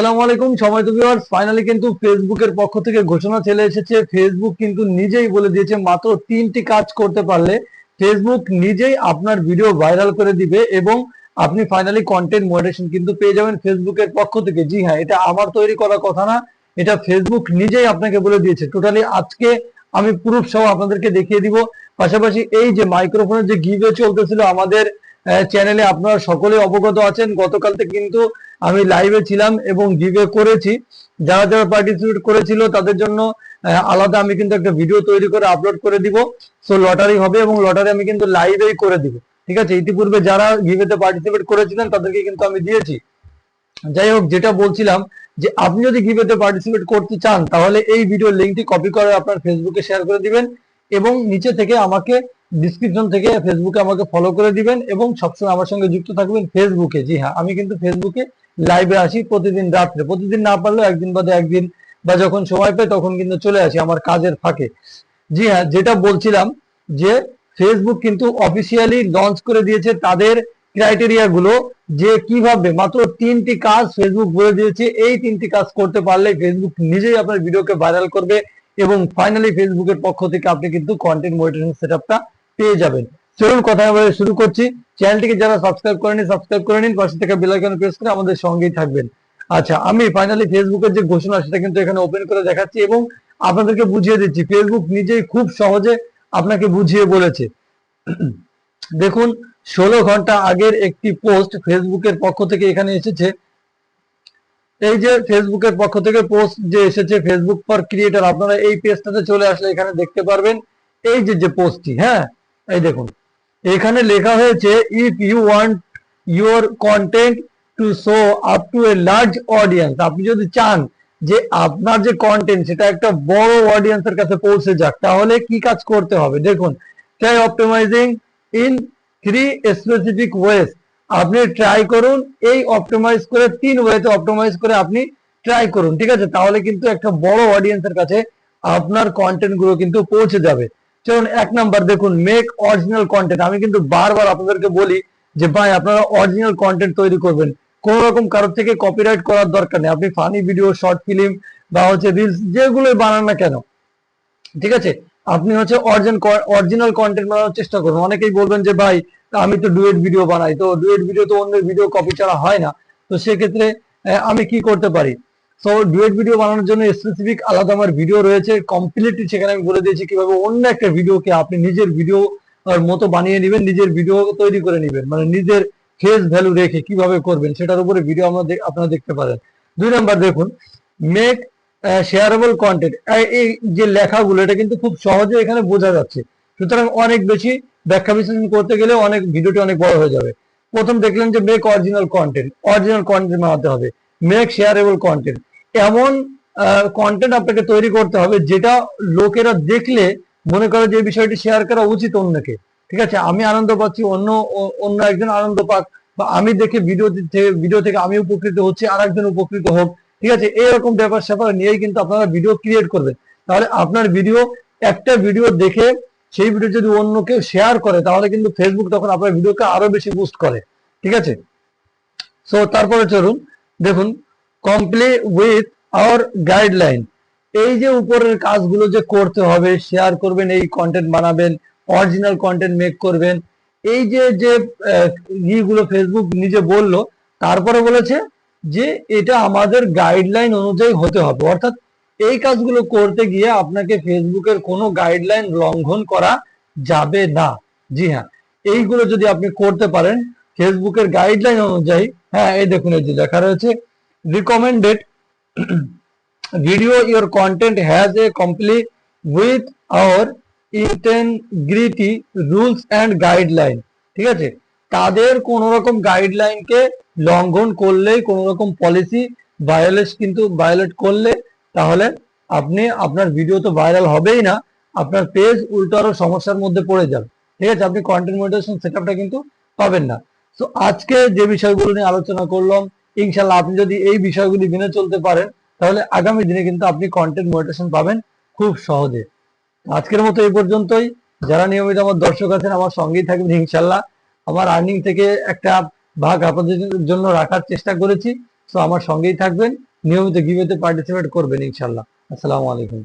আসসালামু আলাইকুম, সময় তো ভিউয়ার্স ফাইনালি কিন্তু ফেসবুকের পক্ষ থেকে ঘোষণা চলে এসেছে। ফেসবুক কিন্তু নিজেই বলে দিয়েছে, মাত্র তিনটি কাজ করতে পারলে ফেসবুক নিজেই আপনার ভিডিও ভাইরাল করে দিবে এবং আপনি ফাইনালি কন্টেন্ট মডারেশন কিন্তু পেয়ে যাবেন ফেসবুকের পক্ষ থেকে। জি হ্যাঁ এটা আমার তৈরি করা কথা না, এটা ফেসবুক নিজেই আপনাকে বলে দিয়েছে। টোটালি আজকে আমি প্রুফ সহ আপনাদেরকে দেখিয়ে দিব। পাশাপাশি এই যে মাইক্রোফোনের যে গিভে চলতেছিল আমাদের চ্যানেলে আপনারা সকলে অবগত আছেন। গতকাল থেকে কিন্তু আমি লাইভে ছিলাম এবং গিভে করেছি। যারা যারা পার্টিসিপেট করেছিল, তাদের জন্য আলাদা আমি কিন্তু একটা ভিডিও তৈরি করে আপলোড করে দিব। সো লটারি হবে এবং লটারি আমি কিন্তু লাইভেই করে দিব। ঠিক আছে? ইতিপূর্বে যারা গিভেতে পার্টিসিপেট করেছিলেন, তাদেরকে কিন্তু আমি দিয়েছি। যাই হোক, যেটা বলছিলাম যে, আপনি যদি গিভেতে পার্টিসিপেট করতে চান, তাহলে এই ভিডিও লিঙ্কটি কপি করে আপনার ফেসবুকে শেয়ার করে দিবেন এবং নিচে থেকে আমাকে ডিসক্রিপশন থেকে ফেসবুকে আমাকে ফলো করে দিবেন এবং সবসময় আমার সঙ্গে যুক্ত থাকবেন ফেসবুকে জি হ্যাঁ আমি কিন্তু ফেসবুকে লাইভে আসি প্রতিদিন রাত্রে। প্রতিদিন না পারলেও একদিন বাদে একদিন বা যখন সময় পাই তখন কিন্তু চলে আসি আমার কাজের ফাঁকে। জি হ্যাঁ যেটা বলছিলাম যে ফেসবুক কিন্তু অফিসিয়ালি লঞ্চ করে দিয়েছে তাদের ক্রাইটেরিয়া গুলো যে কীভাবে মাত্র তিনটি কাজ ফেসবুক বলে দিয়েছে। এই তিনটি কাজ করতে পারলে ফেসবুক নিজেই আপনার ভিডিওকে ভাইরাল করবে এবং ফাইনালি ফেসবুকের পক্ষ থেকে আপনি কিন্তু কন্টেন্ট মনিটরিং সেটআপটা পেয়ে যাবেন। চলুন কথা বলে শুরু করছি। চ্যানেলটিকে যারা সাবস্ক্রাইব করেনি সাবস্ক্রাইব করে নিন। পাশে থেকে বেল আইকন প্রেস করে আমাদের সঙ্গেই থাকবেন। আচ্ছা আমি ফাইনালি ফেসবুকের যে ঘোষণা, সেটা কিন্তু এখানে ওপেন করে দেখাচ্ছি এবং আপনাদেরকে বুঝিয়ে দিচ্ছি। ফেসবুক নিজেই খুব সহজে আপনাকে বুঝিয়ে বলেছে। দেখুন, ষোলো ঘণ্টা আগের একটি পোস্ট ফেসবুকের পক্ষ থেকে এখানে এসেছে। এই যে ফেসবুকের পক্ষ থেকে পোস্ট যে এসেছে ফেসবুক ফর ক্রিয়েটার আপনারা এই পেজটাতে চলে আসলে এখানে দেখতে পারবেন। এই যে যে পোস্টটি হ্যাঁ? এই দেখুন, এখানে লেখা হয়েছে if you want your content to show up to a large audience আপনি যদি চান যে আপনার যে কন্টেন্ট সেটা একটা বড় অডিয়েন্সের কাছে পৌঁছে যাক, তাহলে কি কাজ করতে হবে? দেখুন try optimising in three specific ways আপনি ট্রাই করুন, এই অপটিমাইজ করে তিন ওয়েতে অপটিমাইজ করে আপনি ট্রাই করুন, ঠিক আছে? তাহলে কিন্তু একটা বড় অডিয়েন্সের কাছে আপনার কন্টেন্টগুলো কিন্তু পৌঁছে যাবে। চলুন এক নাম্বার দেখুন মেক অরিজিনাল কন্টেন্ট আমি কিন্তু বারবার আপনাদেরকে বলি যে ভাই, আপনারা অরিজিনাল কন্টেন্ট তৈরি করবেন। কোন রকম কারোর থেকে কপিরাইট করার দরকার নেই। আপনি ফানি ভিডিও শর্ট ফিল্ম বা হচ্ছে রিলস যেগুলোই বানান না কেন, ঠিক আছে? আপনি হচ্ছে অরিজিনাল কন্টেন্ট বানানোর চেষ্টা করুন। অনেকেই বলবেন যে ভাই, আমি তো ডুয়েট ভিডিও বানাই। তো ডুয়েট ভিডিও তো অন্যের ভিডিও কপি ছাড়া হয় না। তো সেক্ষেত্রে আমি কি করতে পারি? সো ডুয়েট ভিডিও বানানোর জন্য স্পেসিফিক আলাদা আমার ভিডিও রয়েছে। কমপ্লিটলি সেখানে আমি বলে দিয়েছি কীভাবে অন্য একটা ভিডিওকে আপনি নিজের ভিডিও মতো বানিয়ে নেবেন, নিজের ভিডিও তৈরি করে নেবেন। মানে নিজের ফেস ভ্যালু রেখে কীভাবে করবেন, সেটার উপরে ভিডিও আমরা আপনারা দেখতে পারেন। দুই নাম্বার দেখুন মেক শেয়ারেবল কন্টেন্ট এই যে লেখাগুলো, এটা কিন্তু খুব সহজে এখানে বোঝা যাচ্ছে। সুতরাং অনেক বেশি ব্যাখ্যা বিশ্লেষণ করতে গেলে অনেক ভিডিওটি অনেক বড় হয়ে যাবে। প্রথম দেখলেন যে make original content original content বানাতে হবে। মেক শেয়ারেবল কন্টেন্ট এমন কন্টেন্ট আপনাকে তৈরি করতে হবে যেটা লোকেরা দেখলে মনে করে যে বিষয়টি শেয়ার করা উচিত অন্যকে। ঠিক আছে? আমি আনন্দ পাচ্ছি, অন্য অন্য একজন আনন্দ পাক বা আমি দেখে ভিডিও থেকে ভিডিও থেকে আমি উপকৃত হচ্ছি আর একজন উপকৃত হোক। ঠিক আছে? এরকম ব্যাপার স্যাপার নিয়েই কিন্তু আপনারা ভিডিও ক্রিয়েট করবেন। তাহলে আপনার ভিডিও একটা ভিডিও দেখে সেই ভিডিও যদি অন্য কেউ শেয়ার করে, তাহলে কিন্তু ফেসবুক তখন আপনার ভিডিওকে আরও বেশি বুস্ট করে। ঠিক আছে? সো তারপরে চলুন। দেখুন কমপ্লি উইথ আওয়ার গাইডলাইন এই যে উপরের কাজগুলো যে করতে হবে শেয়ার করবেন, এই কন্টেন্ট বানাবেন অরিজিনাল কন্টেন্ট মেক করবেন। এই যে যে ইগুলো ফেসবুক নিজে বলল, তারপরে বলেছে যে এটা আমাদের গাইডলাইন অনুযায়ী হতে হবে। অর্থাৎ এই কাজগুলো করতে গিয়ে আপনাকে ফেসবুকের কোনো গাইডলাইন লঙ্ঘন করা যাবে না। জি হ্যাঁ এইগুলো যদি আপনি করতে পারেন ফেসবুকের গাইডলাইন অনুযায়ী হ্যাঁ এই দেখুন, এই যে লেখা রয়েছে recommended video your content has a complete with our integrity rules and guideline ঠিক আছে? তাদের কোন রকম গাইডলাইনকে লঙ্ঘন করলে কোন রকম পলিসি ভায়োলেট কিন্তু ভায়োলেট করলে, তাহলে আপনি, আপনার ভিডিও তো ভাইরাল হবেই না, আপনার পেজ উল্টো আরও সমস্যার মধ্যে পড়ে যাবে, ঠিক আছে? আপনি কন্টেন্ট মনিটাইজেশন সেটআপটা কিন্তু পাবেন না। তো আজকে যে বিষয়গুলো নিয়ে আলোচনা করলাম ইনশাল্লাহ আপনি যদি এই বিষয়গুলি মেনে চলতে পারেন, তাহলে আগামী দিনে কিন্তু আপনি কন্টেন্ট মনিটাইজেশন পাবেন খুব সহজে। আজকের মতো এই পর্যন্তই। যারা নিয়মিত আমার দর্শক আছেন, আমার সঙ্গেই থাকবেন ইনশাল্লাহ আমার আর্নিং থেকে একটা ভাগ আপনাদের জন্য রাখার চেষ্টা করেছি। তো আমার সঙ্গেই থাকবেন। নিয়মিত গিভেতে পার্টিসিপেট করবেন ইনশাল্লাহ আসসালামু আলাইকুম।